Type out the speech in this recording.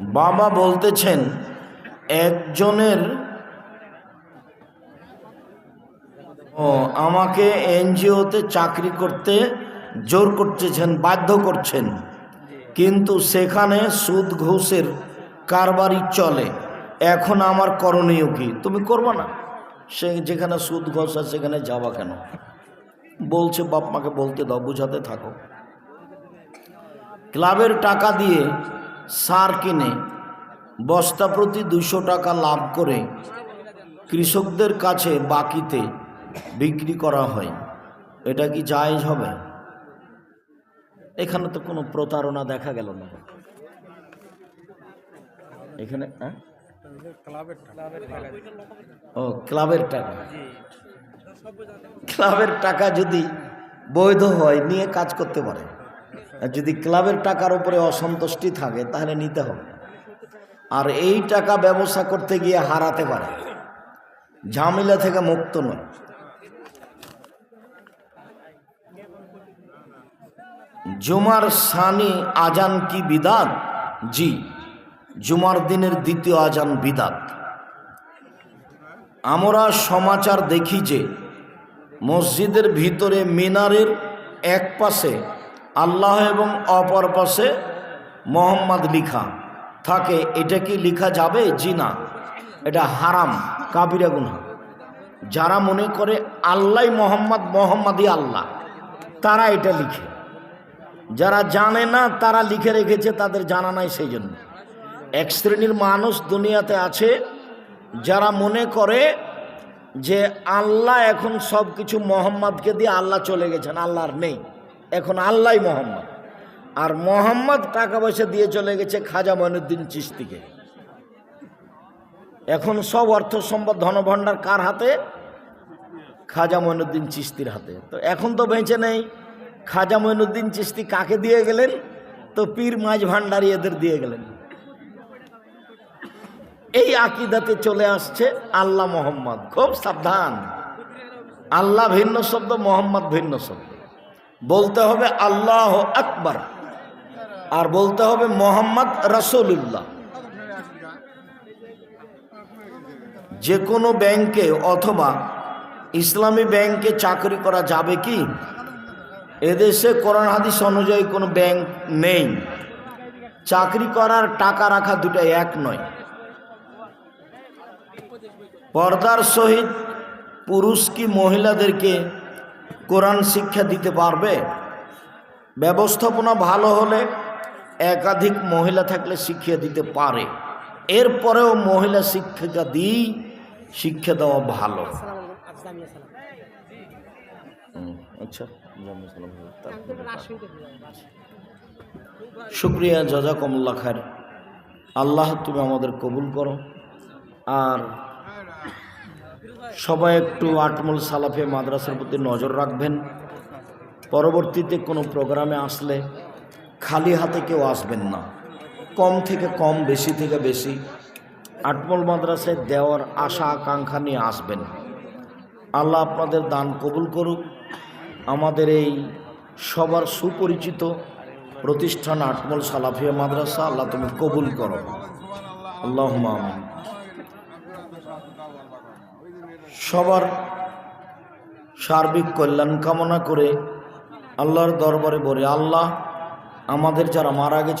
বাবা বলতেছেন, একজনের ও আমাকে এনজিওতে চাকরি করতে জোর করতেছেন, বাধ্য করছেন। কিন্তু সেখানে সুদ ঘুষের কারবারই চলে। এখন আমার করণীয় কি? তুমি করবা না। সে যেখানে সুদ ঘোষ আছে সেখানে যাবা কেন? বলছে, বাপ মাকে বলতে দাও, বুঝাতে থাকো। ক্লাবের টাকা দিয়ে সার কিনে বস্তা প্রতি দুশো টাকা লাভ করে কৃষকদের কাছে বাকিতে বিক্রি করা হয়। এটা কি জায়েজ হবে? এখানে তো কোনো প্রতারণা দেখা গেল না। এখানে হ্যাঁ? ও, ক্লাবের টাকা। ক্লাবের টাকা যদি বৈধ হয়, নিয়ে কাজ করতে পারে। যদি ক্লাবের টাকার উপরে অসন্তুষ্টি থাকে, তাহলে নিতে হবে। আর এই টাকা ব্যবসা করতে গিয়ে হারাতে পারে। ঝামেলা থেকে মুক্ত নয়। জুমার সানি আজান কি বিদাত? জি, জুমার দিনের দ্বিতীয় আজান বিদাত। আমরা সমাচার দেখি যে, মসজিদের ভিতরে মিনারের এক পাশে আল্লাহ এবং অপর পাশে মোহাম্মদ লিখা। থাকে, এটা কি লিখা যাবে? জি না। এটা হারাম কাবিরা গুনা যারা মনে করে আল্লাহ মোহাম্মদ, মোহাম্মদই আল্লাহ, তারা এটা লিখে। যারা জানে না, তারা লিখে রেখেছে, তাদের জানা নাই সেই জন্য এক শ্রেণির মানুষ দুনিয়াতে আছে, যারা মনে করে যে আল্লাহ এখন সব কিছু মোহাম্মদকে দিয়ে আল্লাহ চলে গেছেন আল্লাহর নেই। এখন আল্লাহ মোহাম্মদ। আর মোহাম্মদ টাকা পয়সা দিয়ে চলে গেছে খাজা মঈনুদ্দিন চিস্তিকে এখন সব অর্থ সম্পদ ধনভাণ্ডার কার হাতে? খাজা মঈনুদ্দিন চিস্তির হাতে। তো এখন তো বেঁচে নেই। খাজা মঈনুদ্দিন চিস্তি কাকে দিয়ে গেলেন? তো পীর মাঝ ভাণ্ডারি এদের দিয়ে গেলেন। এই আকিদাতে চলে আসছে আল্লাহ মোহাম্মদ। খুব সাবধান। আল্লাহ ভিন্ন শব্দ, মোহাম্মদ ভিন্ন শব্দ। বলতে হবে আল্লাহ আকবার। আর বলতে হবে মোহাম্মদ রসুল্লাহ যে কোনো ব্যাংকে অথবা ইসলামী ব্যাংকে চাকরি করা যাবে কি? এদেশে কোরআন হাদিস অনুযায়ী কোনো ব্যাংক নেই। চাকরি করার টাকা রাখা দুটো এক নয়। পর্দার সহিত পুরুষ কি মহিলাদেরকে কোরআন শিক্ষা দিতে পারবে? ব্যবস্থাপনা ভালো হলে একাধিক মহিলা থাকলে শিক্ষা দিতে পারে। এরপরেও মহিলা শিক্ষিকা দিয়েই শিক্ষা দেওয়া ভালো। আচ্ছা। শুক্রিয়া জাজাকমুল্লা খার আল্লাহ তুমি আমাদের কবুল করো। আর সবাই একটু আটমল সালাফে মাদ্রাসার প্রতি নজর রাখবেন। পরবর্তীতে কোনো প্রোগ্রামে আসলে খালি হাতে কেউ আসবেন না। কম থেকে কম, বেশি থেকে বেশি আটমল মাদ্রাসায় দেওয়ার আশা, আকাঙ্ক্ষা নিয়ে আসবেন। আল্লাহ আপনাদের দান কবুল করুক। আমাদের এই সবার সুপরিচিত প্রতিষ্ঠান আটমল সালাফিয়া মাদ্রাসা, আল্লাহ তুমি কবুল করো। আল্লাহ সবার সার্বিক কল্যাণ কামনা করে আল্লাহর দরবারে বলে আল্লাহ আমাদের যারা মারা গেছে